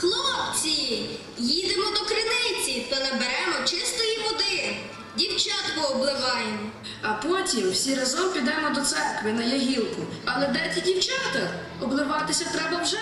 Хлопці, їдемо до криниці та наберемо чистої води. Дівчатку обливаємо. А потім всі разом підемо до церкви на Ягілку. Але де ті дівчата? Обливатися треба вже.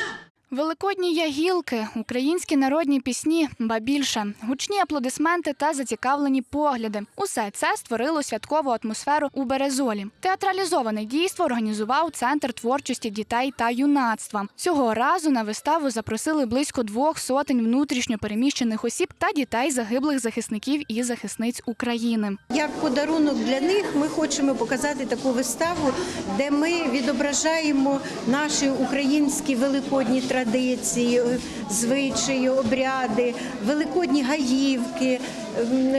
Великодні ягілки, українські народні пісні, ба більше, гучні аплодисменти та зацікавлені погляди. Усе це створило святкову атмосферу у Березолі. Театралізоване дійство організував центр творчості дітей та юнацтва. Цього разу на виставу запросили близько двох сотень внутрішньо переміщених осіб та дітей загиблих захисників і захисниць України. Як подарунок для них ми хочемо показати таку виставу, де ми відображаємо наші українські великодні традиції, е, звичаї, обряди, великодні гаївки,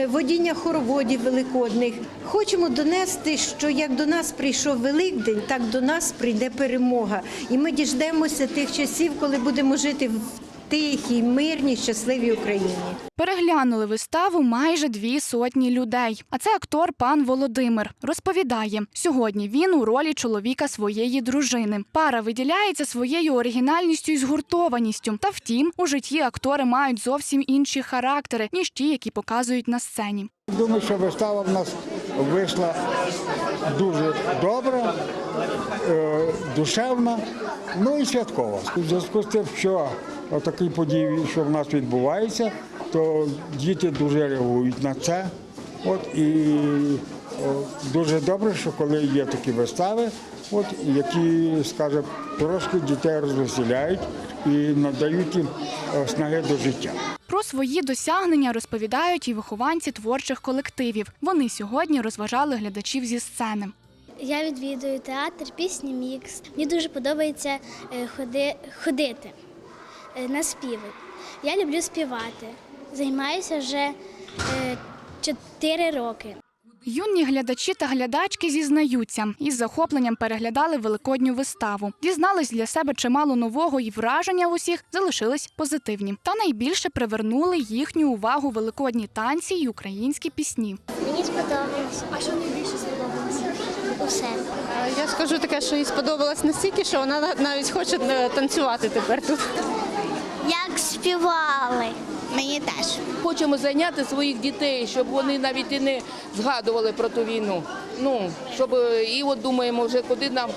водіння хороводів великодних. Хочемо донести, що як до нас прийшов Великдень, так до нас прийде перемога. І ми діждемося тих часів, коли будемо жити в тихій, мирній, щасливій Україні. Переглянули виставу майже дві сотні людей. А це актор пан Володимир розповідає: сьогодні він у ролі чоловіка своєї дружини. Пара виділяється своєю оригінальністю і згуртованістю. Та втім, у житті актори мають зовсім інші характери ніж ті, які показують на сцені. Думаю, що вистава в нас вийшла дуже добра, е, душевна, ну і святкова. У зв'язку з тим, що такі події, що в нас відбуваються, то діти дуже реагують на це. От, і дуже добре, що коли є такі вистави, от, які, скажімо, трошки дітей розвеселяють і надають їм е, снаги до життя. Про свої досягнення розповідають і вихованці творчих колективів. Вони сьогодні розважали глядачів зі сцени. Я відвідую театр пісні Мікс. Мені дуже подобається е, ходи, ходити е, на співи. Я люблю співати. Займаюся вже чотири 4 роки. Юні глядачі та глядачки зізнаються із захопленням переглядали великодню виставу. Дізнались для себе чимало нового і враження в усіх залишились позитивні. Та найбільше привернули їхню увагу великодні танці й українські пісні. Мені сподобалося. А що найбільше сподобалося? Усе. Я скажу таке, що їй сподобалось настільки, що вона навіть хоче е, танцювати тепер тут. Як співали? Мені теж. Хочемо зайняти своїх дітей, щоб вони навіть і не згадували про ту війну. Ну, щоб е, і от думаємо вже куди нам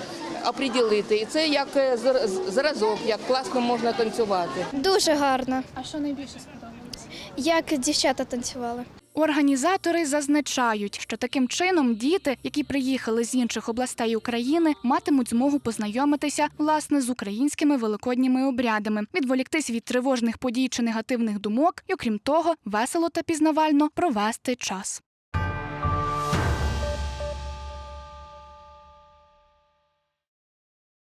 оприділити. І це як е, зр- зразок, як класно можна танцювати. Дуже гарно. А що найбільше сподобалося? Як дівчата танцювали. Організатори зазначають, що таким чином діти, які приїхали з інших областей України, матимуть змогу познайомитися власне з українськими великодніми обрядами, відволіктись від тривожних подій чи негативних думок, і окрім того, весело та пізнавально провести час.